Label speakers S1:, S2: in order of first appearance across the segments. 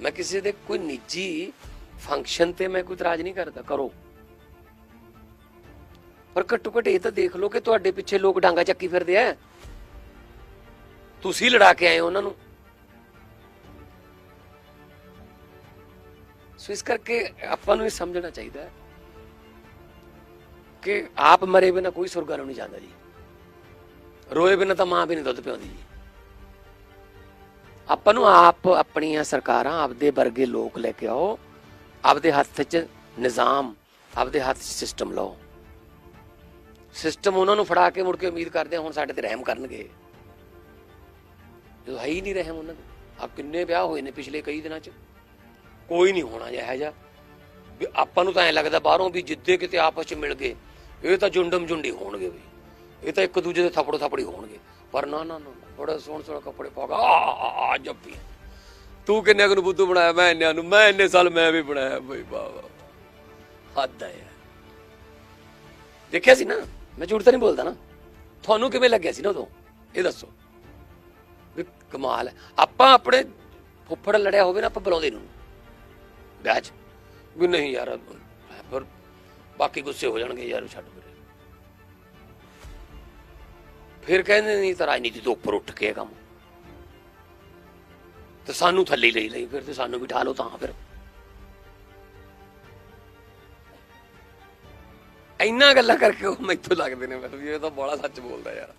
S1: ਮੈਂ ਕਿਸੇ ਦੇ ਕੋਈ ਨਿੱਜੀ ਫੰਕਸ਼ਨ ਤੇ ਮੈਂ ਕੋਈ ਇਤਰਾਜ਼ ਨਹੀਂ ਕਰਦਾ, ਕਰੋ। ਪਰ ਘੱਟੋ ਘੱਟ ਇਹ ਤਾਂ ਦੇਖ ਲਓ ਕਿ ਤੁਹਾਡੇ ਪਿੱਛੇ ਲੋਕ ਡਾਂਗਾ ਚੱਕੀ ਫਿਰਦੇ ਆ। ਤੁਸੀਂ ਲੜਾ ਕੇ ਆਏ ਹੋ ਉਹਨਾਂ ਨੂੰ। ਸੋ ਇਸ ਕਰਕੇ ਆਪਾਂ ਨੂੰ ਇਹ ਸਮਝਣਾ ਚਾਹੀਦਾ ਹੈ ਕਿ ਆਪ ਮਰੇ ਬਿਨਾ ਕੋਈ ਸੁਰਗਾਂ ਨੂੰ ਨਹੀਂ ਜਾਂਦਾ ਜੀ। ਰੋਏ ਬਿਨਾ ਤਾਂ ਮਾਂ ਵੀ ਨਹੀਂ ਦੁੱਧ ਪਿਆਉਂਦੀ ਜੀ। ਆਪਾਂ ਨੂੰ ਆਪ ਆਪਣੀਆਂ ਸਰਕਾਰਾਂ ਆਪਦੇ ਵਰਗੇ ਲੋਕ ਲੈ ਕੇ ਆਓ, ਆਪਦੇ ਹੱਥ 'ਚ ਨਿਜ਼ਾਮ, ਆਪਦੇ ਹੱਥ 'ਚ ਸਿਸਟਮ ਲਾਓ। ਸਿਸਟਮ ਉਹਨਾਂ ਨੂੰ ਫੜਾ ਕੇ ਮੁੜ ਕੇ ਉਮੀਦ ਕਰਦੇ ਹੁਣ ਸਾਡੇ ਤੇ ਰਹਿਮ ਕਰਨਗੇ। ਜਦੋਂ ਹੈ ਹੀ ਨਹੀਂ ਰਹਿਮ ਉਹਨਾਂ ਦੇ। ਆ ਕਿੰਨੇ ਵਿਆਹ ਹੋਏ ਨੇ ਪਿਛਲੇ ਕਈ ਦਿਨਾਂ 'ਚ। ਕੋਈ ਨਹੀਂ ਹੋਣਾ ਜਿਹਾ ਜਿਹਾ। ਵੀ ਆਪਾਂ ਨੂੰ ਤਾਂ ਐ ਲੱਗਦਾ ਬਾਹਰੋਂ ਵੀ ਜਿੱਦੇ ਕਿਤੇ ਆਪਸ 'ਚ ਮਿਲ ਗਏ, ਇਹ ਤਾਂ ਜੁੰਡਮ ਜੁੰਡੀ ਹੋਣਗੇ ਵੀ ਇਹ ਤਾਂ ਇੱਕ ਦੂਜੇ ਦੇ ਥੱਪੜੋ ਥੱਪੜੀ ਹੋਣਗੇ। ਪਰ ਨਾ ਨਾ ਨਾ। ਬੜਾ ਸੋਹਣੇ ਸੋਹਣੇ ਕੱਪੜੇ ਪਾ ਕੇ, ਆ ਜੱਪੀ ਤੂੰ ਕਿੰਨੇ ਨੂੰ ਬੁੱਧੂ ਬਣਾਇਆ? ਮੈਂ ਇੰਨਿਆਂ ਨੂੰ। ਮੈਂ ਇੰਨੇ ਸਾਲ ਮੈਂ ਵੀ ਬਣਾਇਆ ਬਈ ਬਾਬਾ ਹੱਦ ਆ ਦੇਖਿਆ ਸੀ ਨਾ? ਮੈਂ ਝੂਠ ਤਾਂ ਨਹੀਂ ਬੋਲਦਾ ਨਾ। ਤੁਹਾਨੂੰ ਕਿਵੇਂ ਲੱਗਿਆ ਸੀ ਨਾ ਉਦੋਂ? ਇਹ ਦੱਸੋ। ਵੀ ਕਮਾਲ ਆਪਾਂ ਆਪਣੇ ਫੁੱਫੜ ਲੜਿਆ ਹੋਵੇ ਨਾ, ਆਪਾਂ ਬੁਲਾਉਂਦੇ ਨੂੰ ਵਿਆਹ 'ਚ ਵੀ ਨਹੀਂ ਯਾਰ, ਪਰ ਬਾਕੀ ਗੁੱਸੇ ਹੋ ਜਾਣਗੇ ਯਾਰ, ਛੱਡ ਪਰੇ ਫਿਰ ਕਹਿੰਦੇ ਨਹੀਂ ਤਾਂ ਰਾਜਨੀਤੀ ਤੋਂ ਉੱਪਰ ਉੱਠ ਕੇ ਇਹ ਕੰਮ। ਤੇ ਸਾਨੂੰ ਥੱਲੇ ਲਈ ਲਈ ਫਿਰ ਤੇ ਸਾਨੂੰ ਵੀ ਠਾ ਲਓ ਤਾਂ ਫਿਰ। ਇੰਨਾ ਗੱਲਾਂ ਕਰਕੇ ਉਹ ਮੈਥੋਂ ਲੱਗਦੇ ਨੇ ਮੈਨੂੰ ਇਹ ਤਾਂ ਬੜਾ ਸੱਚ ਬੋਲਦਾ ਯਾਰ।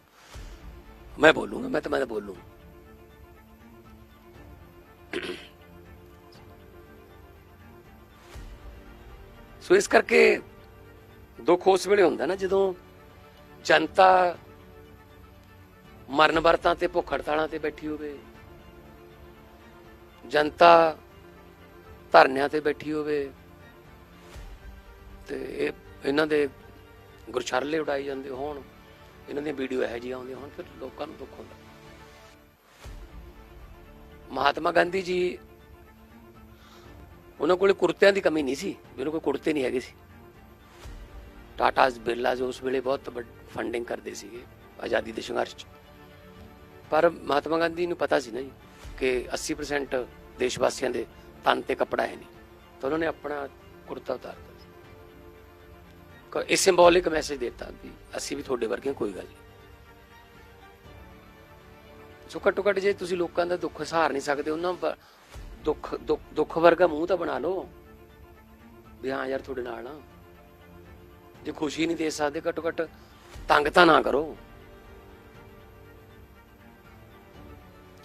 S1: ਮੈਂ ਬੋਲੂੰਗਾ, ਮੈਂ ਤਾਂ ਮੈਂ ਤਾਂ ਬੋਲੂੰ ਸੋ ਇਸ ਕਰਕੇ ਦੁੱਖ ਉਸ ਵੇਲੇ ਹੁੰਦਾ ਨਾ ਜਦੋਂ ਜਨਤਾ ਮਰਨ ਵਰਤਾਂ ਤੇ ਭੁੱਖ ਹੜਤਾਲਾਂ ਤੇ ਬੈਠੀ ਹੋਵੇ। ਜਨਤਾ ਧਰਨਿਆਂ ਤੇ ਬੈਠੀ ਹੋਵੇ। ਤੇ ਇਹ ਇਹਨਾਂ ਦੇ ਗੁਰਛਰਲੇ ਉਡਾਈ ਜਾਂਦੇ ਹੋਣ। ਇਹਨਾਂ ਦੀਆਂ ਵੀਡੀਓ ਇਹੋ ਜਿਹੀਆਂ ਆਉਂਦੀਆਂ ਹੋਣ ਫਿਰ ਲੋਕਾਂ ਨੂੰ ਦੁੱਖ ਹੁੰਦਾ। ਮਹਾਤਮਾ ਗਾਂਧੀ ਜੀ, ਉਹਨਾਂ ਕੋਲੇ ਕੁਰਤਿਆਂ ਦੀ ਕਮੀ ਨਹੀਂ ਸੀ। ਵੀ ਉਹਨਾਂ ਕੋਲ ਕੁਰਤੇ ਨਹੀਂ ਹੈਗੇ ਸੀ। ਟਾਟਾਸ ਬਿਰਲਾਸ ਉਸ ਵੇਲੇ ਬਹੁਤ ਫੰਡਿੰਗ ਕਰਦੇ ਸੀਗੇ ਆਜ਼ਾਦੀ ਦੇ ਸੰਘਰਸ਼ 'ਚ। ਪਰ ਮਹਾਤਮਾ ਗਾਂਧੀ ਨੂੰ ਪਤਾ ਸੀ ਨਾ ਜੀ ਕਿ 80% ਦੇਸ਼ ਵਾਸੀਆਂ ਦੇ ਤਨ ਤੇ ਕੱਪੜਾ ਹੈ ਨਹੀਂ। ਤਾਂ ਉਹਨਾਂ ਨੇ ਆਪਣਾ ਕੁਰਤਾ ਉਤਾਰ ਕ- ਇਹ ਸਿੰਬੋਲਿਕ ਮੈਸੇਜ ਦਿੱਤਾ ਵੀ ਅਸੀਂ ਵੀ ਤੁਹਾਡੇ ਵਰਗੇ ਕੋਈ ਗੱਲ ਨਹੀਂ। ਸੋ ਘੱਟੋ ਘੱਟ ਜੇ ਤੁਸੀਂ ਲੋਕਾਂ ਦਾ ਦੁੱਖ ਸਹਾਰ ਨਹੀਂ ਸਕਦੇ, ਉਹਨਾਂ ਵ- ਦੁੱਖ, ਦੁੱਖ- ਦੁੱਖ ਵਰਗਾ ਮੂੰਹ ਤਾਂ ਬਣਾ ਲਓ। ਵੀ ਹਾਂ ਯਾਰ ਤੁਹਾਡੇ ਨਾਲ ਆ। ਜੇ ਖੁਸ਼ੀ ਨਹੀਂ ਦੇ ਸਕਦੇ ਘੱਟੋ ਘੱਟ ਤੰਗ ਤਾਂ ਨਾ ਕਰੋ।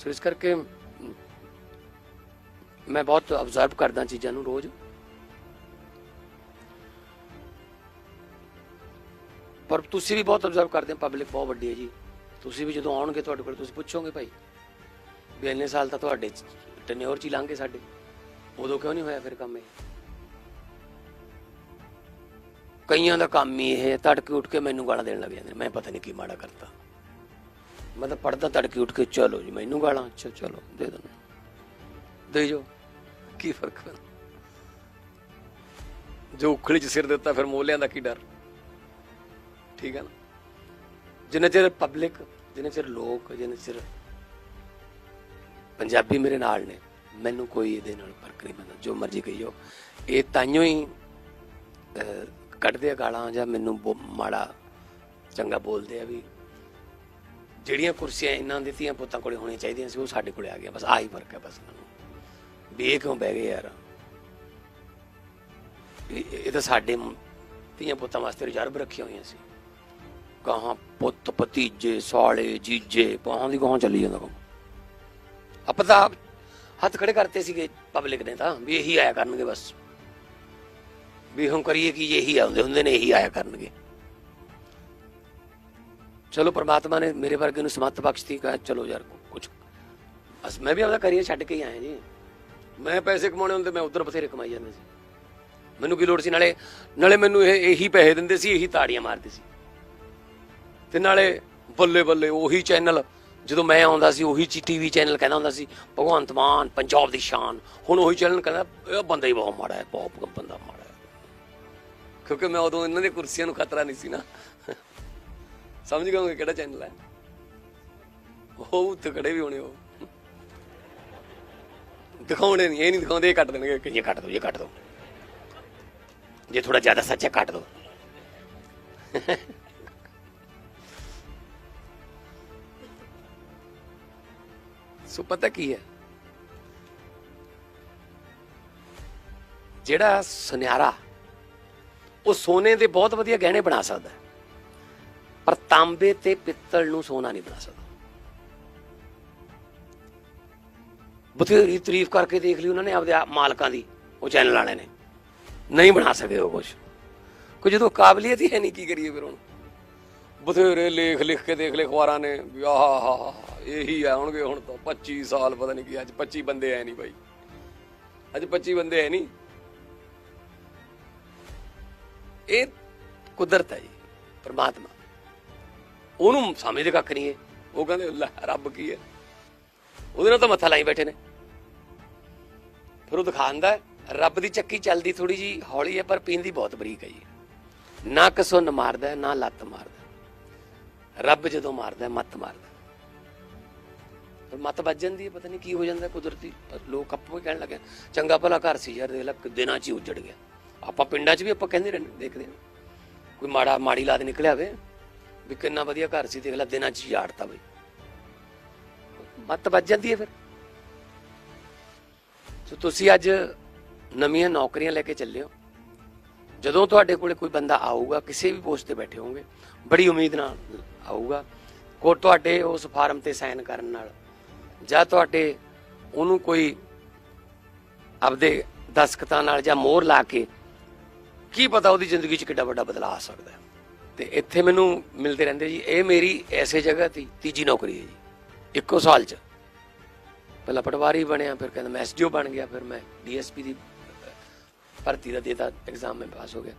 S1: ਸੋ ਇਸ ਕਰਕੇ ਮੈਂ ਬਹੁਤ ਅਬਜ਼ਰਵ ਕਰਦਾ ਚੀਜ਼ਾਂ ਨੂੰ ਰੋਜ਼। ਪਰ ਤੁਸੀਂ ਵੀ ਬਹੁਤ ਅਬਜ਼ਰਵ ਕਰਦੇ ਹੋ ਪਬਲਿਕ ਬਹੁਤ ਵੱਡੀ ਹੈ ਜੀ। ਤੁਸੀਂ ਵੀ ਜਦੋਂ ਆਉਣਗੇ ਤੁਹਾਡੇ ਕੋਲ ਤੁਸੀਂ ਪੁੱਛੋਗੇ ਭਾਈ ਵੀ ਇੰਨੇ ਸਾਲ ਤਾਂ ਤੁਹਾਡੇ ਟੈਨਿਓਰ ਚ ਹੀ ਲੰਘੇ ਸਾਡੇ। ਉਦੋਂ ਕਿਉਂ ਨਹੀਂ ਹੋਇਆ ਫਿਰ ਕੰਮ ਇਹ? ਕਈਆਂ ਦਾ ਕੰਮ ਹੀ ਇਹ ਹੈ, ਤੜਕੇ ਉੱਠ ਕੇ ਮੈਨੂੰ ਗਾਲਾਂ ਦੇਣ ਲੱਗ ਜਾਂਦੇ ਨੇ। ਮੈਂ ਪਤਾ ਨਹੀਂ ਕੀ ਮਾੜਾ ਕਰਤਾ। ਮੈਂ ਤਾਂ ਪੜਦਾ ਤੜਕੇ ਉੱਠ ਕੇ, ਚਲੋ ਜੀ, ਮੈਨੂੰ ਗਾਲਾਂ, ਅੱਛਾ, ਚਲੋ, ਦੇ ਦੋ ਦੇ ਜੋ ਕੀ ਫ਼ਰਕ ਪੈਂਦਾ। ਜੋ ਉਖਲੀ ਚ ਸਿਰ ਦਿੱਤਾ, ਫਿਰ ਮੋਲਿਆਂ ਦਾ ਕੀ ਡਰ? ਠੀਕ ਹੈ ਨਾ? ਜਿੰਨੇ ਚਿਰ ਪਬਲਿਕ ਜਿੰਨੇ ਚਿਰ ਲੋਕ, ਜਿੰਨੇ ਚਿਰ ਪੰਜਾਬੀ ਮੇਰੇ ਨਾਲ ਨੇ, ਮੈਨੂੰ ਕੋਈ ਇਹਦੇ ਨਾਲ ਫ਼ਰਕ ਨਹੀਂ ਪੈਂਦਾ। ਜੋ ਮਰਜ਼ੀ ਕਹੀਓ ਇਹ ਤਾਈਓ ਹੀ ਕੱਢਦੇ ਆ ਗਾਲਾਂ ਜਾਂ ਮੈਨੂੰ ਬੋ- ਮਾੜਾ, ਚੰਗਾ ਬੋਲਦੇ ਆ ਵੀ ਜਿਹੜੀਆਂ ਕੁਰਸੀਆਂ ਇਹਨਾਂ ਦੇ ਧੀਆਂ ਪੁੱਤਾਂ ਕੋਲੇ ਹੋਣੀਆਂ ਚਾਹੀਦੀਆਂ ਸੀ, ਉਹ ਸਾਡੇ ਕੋਲੇ ਆ ਗਿਆ। ਬਸ ਆਹੀ ਫ਼ਰਕ ਹੈ ਬਸ ਇਹਨਾਂ ਨੂੰ। ਵੀ ਇਹ ਕਿਉਂ ਬਹਿ ਗਏ ਯਾਰ? ਇਹ ਤਾਂ ਸਾਡੇ ਧੀਆਂ ਪੁੱਤਾਂ ਵਾਸਤੇ ਰਿਜ਼ਰਵ ਰੱਖੀਆਂ ਹੋਈਆਂ ਸੀ। ਕਹਾਂ ਪੁੱਤ ਭਤੀਜੇ, ਸਾਲੇ, ਜੀਜੇ ਕਹਾਂ ਦੀ ਕਹਾਂ ਚੱਲੀ ਜਾਂਦਾ ਕੰਮ। ਆਪਾਂ ਤਾਂ ਆਪ ਹੱਥ ਖੜੇ ਕਰਤੇ ਸੀਗੇ ਪਬਲਿਕ ਨੇ ਤਾਂ, ਵੀ ਇਹੀ ਆਇਆ ਕਰਨਗੇ ਬਸ। ਵੀ ਹੁਣ ਕਰੀਏ ਕਿ, ਇਹੀ ਆਉਂਦੇ ਹੁੰਦੇ ਨੇ ਇਹੀ ਆਇਆ ਕਰਨਗੇ। ਚਲੋ ਪ੍ਰਮਾਤਮਾ ਨੇ ਮੇਰੇ ਵਰਗੇ ਨੂੰ ਸਮੱਤ ਬਖਸ਼ਤੀ, ਕਹਾ, ਚਲੋ ਯਾਰ ਕੁਝ ਬਸ ਮੈਂ ਵੀ ਆਪਦਾ ਕਰੀਅਰ ਛੱਡ ਕੇ ਆਇਆ ਜੀ। ਮੈਂ ਪੈਸੇ ਕਮਾਉਣੇ ਹੁੰਦੇ, ਮੈਂ ਉਧਰ ਬਥੇਰੇ ਕਮਾਈ ਜਾਂਦੇ ਸੀ। ਮੈਨੂੰ ਕੀ ਲੋੜ ਸੀ? ਨਾਲੇ ਨਾਲੇ ਮੈਨੂੰ ਇਹ ਇਹੀ ਪੈਸੇ ਦਿੰਦੇ ਸੀ, ਇਹੀ ਤਾੜੀਆਂ ਮਾਰਦੇ ਸੀ। ਤੇ ਨਾਲੇ ਬੱਲੇ ਬੱਲੇ ਉਹੀ ਚੈਨਲ ਜਦੋਂ ਮੈਂ ਆਉਂਦਾ ਸੀ, ਉਹੀ ਚੀ ਟੀਵੀ ਚੈਨਲ ਕਹਿੰਦਾ ਹੁੰਦਾ ਸੀ, ਭਗਵੰਤ ਮਾਨ, ਪੰਜਾਬ ਦੀ ਸ਼ਾਨ। ਹੁਣ ਉਹੀ ਚੈਨਲ ਕਹਿੰਦਾ, ਇਹ ਬੰਦਾ ਹੀ ਬਹੁਤ ਮਾੜਾ ਹੈ, ਬਹੁਤ ਬੰਦਾ ਮਾੜਾ ਹੈ। ਕਿਉਂਕਿ ਮੈਂ ਉਦੋਂ ਇਹਨਾਂ ਦੀ ਕੁਰਸੀਆਂ ਨੂੰ ਖਤਰਾ ਨਹੀਂ ਸੀ ਨਾ। ਸਮਝ ਗਏ ਕਿਹੜਾ ਚੈਨਲ ਹੈ। ਉਹ ਉੱਤੇ ਖੜੇ ਵੀ ਹੋਣੇ ਉਹ। ਦਿਖਾਉਣੇ ਨਹੀਂ ਇਹ ਨਹੀਂ ਦਿਖਾਉਂਦੇ ਇਹ ਕੱਟ ਦੇਣਗੇ ਕਿ ਇਹ ਕੱਟ ਦੋ ਇਹ ਕੱਟ ਦੋ। ਜੇ ਥੋੜਾ ਜ਼ਿਆਦਾ ਸੱਚ ਕੱਟ ਦੋ। ਸੋ ਪਤਾ ਕੀ ਹੈ? ਜਿਹੜਾ ਸੁਨਿਆਰਾ ਉਹ ਸੋਨੇ ਦੇ ਬਹੁਤ ਵਧੀਆ ਗਹਿਣੇ ਬਣਾ ਸਕਦਾ ਤਾਂਬੇ ਤੇ ਪਿੱਤਲ ਨੂੰ ਸੋਨਾ ਨਹੀਂ ਬਣਾ ਸਕਦਾ ਬਥੇਰੀ ਤਾਰੀਫ ਕਰਕੇ ਦੇਖ ਲਈ ਉਹਨਾਂ ਨੇ ਆਪਦੇ ਮਾਲਕਾਂ ਦੀ ਉਹ ਚੈਨਲ ਵਾਲੇ ਨੇ ਨਹੀਂ ਬਣਾ ਸਕੇ ਉਹ ਕੁਝ ਕੋ ਜਦੋਂ ਕਾਬਲੀਅਤ ਹੀ ਹੈ ਨਹੀਂ ਕੀ ਕਰੀਏ ਫਿਰ ਹੁਣ ਬਥੇਰੇ ਲੇਖ ਲਿਖ ਕੇ ਦੇਖ ਲੈ ਅਖਬਾਰਾਂ ਨੇ ਵੀ ਆਹ ਹਾ ਇਹੀ ਆ ਹੋਣਗੇ ਹੁਣ ਤਾਂ 25 ਸਾਲ ਪਤਾ ਨਹੀਂ ਕੀ ਅੱਜ 25 ਬੰਦੇ ਐ ਨਹੀਂ ਬਾਈ ਅੱਜ 25 ਬੰਦੇ ਐ ਨਹੀਂ ਇਹ ਕੁਦਰਤ ਹੈ ਜੀ ਪਰਮਾਤਮਾ ਉਹਨੂੰ ਸਮਝਦੇ ਕੱਖ ਨਹੀਂ ਹੈ। ਉਹ ਕਹਿੰਦੇ, ਲੈ, ਰੱਬ ਕੀ ਹੈ? ਉਹਦੇ ਨਾਲ ਤਾਂ ਮੱਥਾ ਲਾਈ ਬੈਠੇ ਨੇ। ਫਿਰ ਉਹ ਦਿਖਾਉਂਦਾ ਰੱਬ ਦੀ ਚੱਕੀ ਚੱਲਦੀ ਥੋੜੀ ਜੀ ਹੌਲੀ ਹੈ, ਪਰ ਪੀਂਦੀ ਬਹੁਤ ਬਰੀਕ ਹੈ ਜੀ। ਨਾ ਕਸੁੰਨ ਮਾਰਦਾ ਨਾ ਲੱਤ ਮਾਰਦਾ ਰੱਬ ਜਦੋਂ ਮਾਰਦਾ ਮੱਤ ਮਾਰਦਾ ਪਰ ਮੱਤ ਵੱਜ ਜਾਂਦੀ ਹੈ, ਪਤਾ ਨਹੀਂ ਕੀ ਹੋ ਜਾਂਦਾ ਕੁਦਰਤੀ ਲੋਕ ਆਪੋ ਹੀ ਕਹਿਣ ਲੱਗੇ ਚੰਗਾ ਭਲਾ ਘਰ ਸੀ ਯਾਰ, ਦੇਖ ਲੈ ਦਿਨਾਂ ਚ ਹੀ ਉੱਜੜ ਗਿਆ। ਆਪਾਂ ਪਿੰਡਾਂ 'ਚ ਵੀ ਆਪਾਂ ਕਹਿੰਦੇ ਰਹਿੰਦੇ, ਦੇਖਦੇ ਹਾਂ। ਕੋਈ ਮਾੜਾ, ਮਾੜੀ ਲਾਦ ਨਿਕਲਿਆ ਹੋਵੇ। ਵੀ ਕਿੰਨਾ ਵਧੀਆ ਘਰ ਸੀ, ਦੇਖ ਲੈ, ਦਿਨਾਂ 'ਚ ਝਾੜਤਾ ਬਈ। ਮੱਤ ਵੱਜ ਜਾਂਦੀ ਹੈ ਫਿਰ। ਸੋ ਤੁਸੀਂ ਅੱਜ ਨਵੀਆਂ ਨੌਕਰੀਆਂ ਲੈ ਕੇ ਚੱਲੇ ਹੋ। ਜਦੋਂ ਤੁਹਾਡੇ ਕੋਲੇ ਕੋਈ ਬੰਦਾ ਆਊਗਾ, ਕਿਸੇ ਵੀ ਪੋਸਟ ਤੇ ਬੈਠੇ ਹੋਗੇ ਬੜੀ ਉਮੀਦ ਨਾਲ ਆਊਗਾ ਕੋ ਤੁਹਾਡੇ ਉਸ ਫਾਰਮ ਤੇ ਸਾਈਨ ਕਰਨ ਨਾਲ, ਜਾਂ ਤੁਹਾਡੇ ਉਹਨੂੰ ਕੋਈ ਆਪਦੇ ਦਸਖਤਾਂ ਨਾਲ ਜਾਂ ਮੋਹਰ ਲਾ ਕੇ, ਕੀ ਪਤਾ ਉਹਦੀ ਜ਼ਿੰਦਗੀ 'ਚ ਕਿੱਡਾ ਵੱਡਾ ਬਦਲਾਅ ਆ ਸਕਦਾ ਹੈ। ਤੇ ਇੱਥੇ ਮੈਨੂੰ ਮਿਲਦੇ ਰਹਿੰਦੇ ਜੀ। ਇਹ ਮੇਰੀ ਐਸੇ ਜਗ੍ਹਾ ਤੀ ਤੀਜੀ ਨੌਕਰੀ ਹੈ ਜੀ। ਇੱਕੋ ਸਾਲ 'ਚ। ਪਹਿਲਾਂ ਪਟਵਾਰੀ ਬਣਿਆ, ਫਿਰ ਕਹਿੰਦਾ ਮੈਂ ਐਸਡੀਓ ਬਣ ਗਿਆ, ਫਿਰ ਮੈਂ ਡੀਐਸਪੀ ਦੀ ਭਰਤੀ ਦਾ ਦੇਤਾ, ਐਗਜ਼ਾਮ ਮੈਂ ਪਾਸ ਹੋ ਗਿਆ।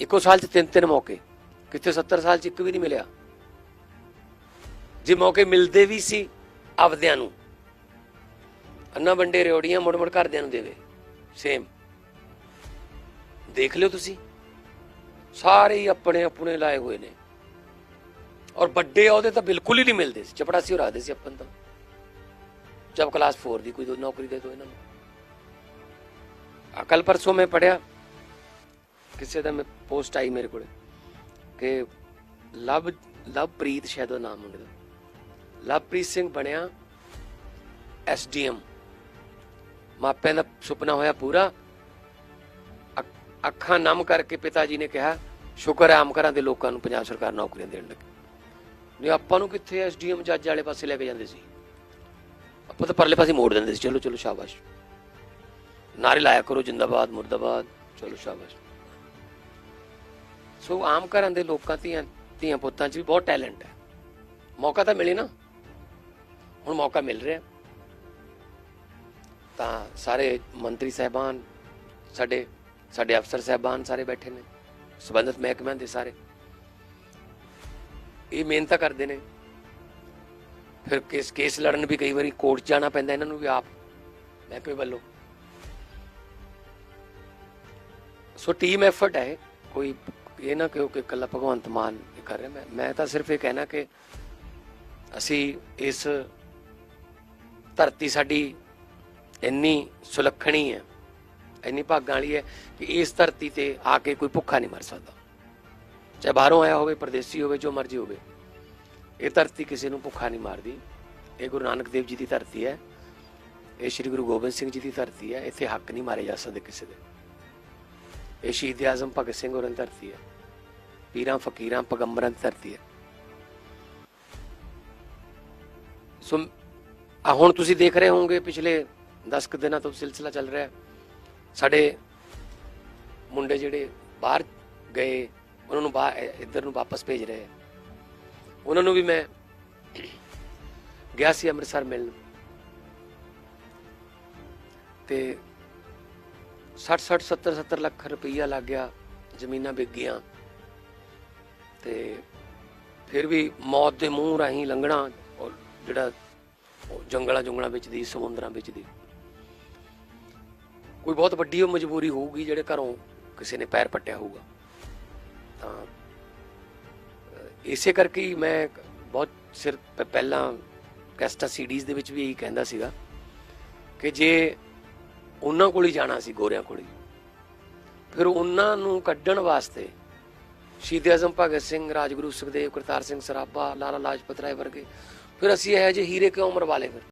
S1: ਇੱਕੋ ਸਾਲ 'ਚ ਤਿੰਨ ਤਿੰਨ ਮੌਕੇ। ਕਿੱਥੇ 70 ਸਾਲ 'ਚ ਇੱਕ ਵੀ ਨਹੀਂ ਮਿਲਿਆ। ਜੇ ਮੌਕੇ ਮਿਲਦੇ ਵੀ ਸੀ ਆਪਦਿਆਂ ਨੂੰ। ਅੰਨਾ ਵੰਡੇ ਰਿਓੜੀਆਂ ਮੁੜ ਮੁੜ ਘਰਦਿਆਂ ਨੂੰ ਦੇਵੇ। ਸੇਮ ਦੇਖ ਲਿਓ ਤੁਸੀਂ। ਸਾਰੇ ਹੀ ਆਪਣੇ ਆਪਣੇ ਲਾਏ ਹੋਏ ਨੇ। ਔਰ ਵੱਡੇ ਅਹੁਦੇ ਤਾਂ ਬਿਲਕੁਲ ਹੀ ਨਹੀਂ ਮਿਲਦੇ ਸੀ। ਚਪੜਾਸੀ ਹੋ ਸੀ ਆਪਾਂ ਨੂੰ ਤਾਂ। ਜਬ ਕਲਾਸ 4 ਦੀ ਕੋਈ ਦੋ ਨੌਕਰੀ ਦੇ ਦੋ ਇਹਨਾਂ ਨੂੰ। ਅਕਲ ਪਰਸੋਂ ਮੈਂ ਪੜਿਆ ਕਿਸੇ ਦਾ ਮੈਂ ਪੋਸਟ ਆਈ ਮੇਰੇ ਕੋਲ ਕਿ ਲਵ, ਲਵਪ੍ਰੀਤ ਸ਼ਾਇਦ ਉਹ ਨਾਮ ਮੁੰਡੇ ਲਵਪ੍ਰੀਤ ਸਿੰਘ ਬਣਿਆ ਐਸਡੀਐਮ ਮਾਪਿਆਂ ਦਾ ਸੁਪਨਾ ਹੋਇਆ ਪੂਰਾ। ਅੱਖਾਂ ਨਮ ਕਰਕੇ ਪਿਤਾ ਜੀ ਨੇ ਕਿਹਾ ਸ਼ੁਕਰ ਹੈ ਆਮ ਘਰਾਂ ਦੇ ਲੋਕਾਂ ਨੂੰ ਪੰਜਾਬ ਸਰਕਾਰ ਨੌਕਰੀਆਂ ਦੇਣ ਲੱਗੀ। ਨਹੀਂ, ਆਪਾਂ ਨੂੰ ਕਿੱਥੇ ਐਸਡੀਐਮ ਜੱਜ ਵਾਲੇ ਪਾਸੇ ਲੈ ਕੇ ਜਾਂਦੇ ਸੀ? ਆਪਾਂ ਤਾਂ ਪਰਲੇ ਪਾਸੇ ਮੋੜ ਦਿੰਦੇ ਸੀ। ਚਲੋ ਚਲੋ, ਸ਼ਾਬਾਸ਼। ਨਾਰੇ ਲਾਇਆ ਕਰੋ, ਜਿੰਦਾਬਾਦ, ਮੁਰਦਾਬਾਦ। ਚਲੋ, ਸ਼ਾਬਾਸ਼। ਸੋ ਆਮ ਘਰਾਂ ਦੇ ਲੋਕਾਂ ਧੀਆਂ ਧੀਆਂ ਪੁੱਤਾਂ 'ਚ ਵੀ ਬਹੁਤ ਟੈਲੈਂਟ ਹੈ। ਮੌਕਾ ਤਾਂ ਮਿਲੇ ਨਾ। ਹੁਣ ਮੌਕਾ ਮਿਲ ਰਿਹਾ। ਤਾਂ ਸਾਰੇ ਮੰਤਰੀ ਸਹਿਬਾਨ, ਸਾਡੇ ਸਾਡੇ ਅਫਸਰ ਸਹਿਬਾਨ ਸਾਰੇ ਬੈਠੇ ਨੇ। ਸਬੰਧਤ ਮਹਿਕਮਿਆਂ ਦੇ ਸਾਰੇ। ਇਹ ਮਿਹਨਤਾਂ ਕਰਦੇ ਨੇ। ਫਿਰ ਕੇਸ ਕੇਸ ਲੜਨ ਵੀ ਕਈ ਵਾਰੀ ਕੋਰਟ ਜਾਣਾ ਪੈਂਦਾ ਇਹਨਾਂ ਨੂੰ ਵੀ ਆਪ, ਮਹਿਕਮੇ ਵੱਲੋਂ। ਸੋ ਟੀਮ ਐਫਰਟ ਹੈ। ਕੋਈ ਇਹ ਨਾ ਕਿਉਂ ਕਿ ਇਕੱਲਾ ਭਗਵੰਤ ਮਾਨ ਇਹ ਕਰ ਰਿਹਾ। ਮੈਂ ਮੈਂ ਤਾਂ ਸਿਰਫ ਇਹ ਕਹਿਣਾ ਕਿ ਅਸੀਂ ਇਸ ਧਰਤੀ ਸਾਡੀ ਇੰਨੀ ਸੁਲੱਖਣੀ ਹੈ। ਇੰਨੀ ਭਾਗਾਂ ਵਾਲੀ ਹੈ ਕਿ ਇਸ ਧਰਤੀ ਤੇ ਆ ਕੇ ਕੋਈ ਭੁੱਖਾ ਨਹੀਂ ਮਰ ਸਕਦਾ। ਚਾਹੇ ਬਾਹਰੋਂ ਆਇਆ ਹੋਵੇ, ਪਰਦੇਸੀ ਹੋਵੇ, ਜੋ ਮਰਜ਼ੀ ਹੋਵੇ, ਇਹ ਧਰਤੀ ਕਿਸੇ ਨੂੰ ਭੁੱਖਾ ਨਹੀਂ ਮਾਰਦੀ। ਇਹ ਗੁਰੂ ਨਾਨਕ ਦੇਵ ਜੀ ਦੀ ਧਰਤੀ ਹੈ। ਇਹ ਸ੍ਰੀ ਗੁਰੂ ਗੋਬਿੰਦ ਸਿੰਘ ਜੀ ਦੀ ਧਰਤੀ ਹੈ। ਇੱਥੇ ਹੱਕ ਨਹੀਂ ਮਾਰੇ ਜਾ ਸਕਦੇ ਕਿਸੇ ਦੇ। ਇਹ ਸ਼ਹੀਦ ਆਜ਼ਮ ਭਗਤ ਸਿੰਘ ਹੋਰਾਂ ਦੀ ਧਰਤੀ ਹੈ। ਪੀਰਾਂ ਫਕੀਰਾਂ, ਪਗੰਬਰਾਂ ਦੀ ਧਰਤੀ ਹੈ। ਸੋ ਹੁਣ ਤੁਸੀਂ ਦੇਖ ਰਹੇ ਹੋਵੋਗੇ, ਪਿਛਲੇ 10 ਕੁ ਦਿਨਾਂ ਤੋਂ ਸਿਲਸਿਲਾ ਚੱਲ ਰਿਹਾ ਹੈ। ਸਾਡੇ ਮੁੰਡੇ ਜਿਹੜੇ ਬਾਹਰ ਗਏ, ਉਹਨਾਂ ਨੂੰ ਬਾਹਰ ਇੱਧਰ ਨੂੰ ਵਾਪਸ ਭੇਜ ਰਹੇ ਉਹਨਾਂ ਨੂੰ ਵੀ ਮੈਂ ਗਿਆ ਸੀ ਅੰਮ੍ਰਿਤਸਰ ਮਿਲਣ। ਤੇ 60 60 70 70 ਲੱਖ ਰੁਪਈਆ ਲੱਗ ਗਿਆ, ਜ਼ਮੀਨਾਂ ਵਿਕ ਗਈਆਂ। ਤੇ ਫਿਰ ਵੀ ਮੌਤ ਦੇ ਮੂੰਹ ਰਾਹੀਂ ਲੰਘਣਾ ਔਰ ਜਿਹੜਾ ਉਹ ਜੰਗਲਾਂ ਜੁੰਗਲਾਂ ਵਿੱਚ ਦੀ, ਸਮੁੰਦਰਾਂ ਵਿੱਚ ਦੀ। ਕੋਈ ਬਹੁਤ ਵੱਡੀ ਉਹ ਮਜਬੂਰੀ ਹੋਊਗੀ ਜਿਹੜੇ ਘਰੋਂ ਕਿਸੇ ਨੇ ਪੈਰ ਪੱਟਿਆ ਹੋਊਗਾ। ਤਾਂ ਇਸੇ ਕਰਕੇ ਹੀ ਮੈਂ ਬਹੁਤ ਸਿਰ ਪਹਿਲਾਂ ਕੈਸਟਾ ਸੀਡੀਜ਼ ਦੇ ਵਿੱਚ ਵੀ ਇਹੀ ਕਹਿੰਦਾ ਸੀਗਾ ਕਿ ਜੇ ਉਹਨਾਂ ਕੋਲ ਹੀ ਜਾਣਾ ਸੀ, ਗੋਰਿਆਂ ਕੋਲ ਹੀ, ਫਿਰ ਉਹਨਾਂ ਨੂੰ ਕੱਢਣ ਵਾਸਤੇ ਸ਼ਹੀਦ ਆਜ਼ਮ ਭਗਤ ਸਿੰਘ, ਰਾਜਗੁਰੂ ਸੁਖਦੇਵ, ਕਰਤਾਰ ਸਿੰਘ ਸਰਾਭਾ, ਲਾਲਾ ਲਾਜਪਤ ਰਾਏ ਵਰਗੇ, ਫਿਰ ਅਸੀਂ ਇਹ ਜਿਹੇ ਹੀਰੇ ਕਿਉਂ ਮਰਵਾ ਲਏ ਫਿਰ?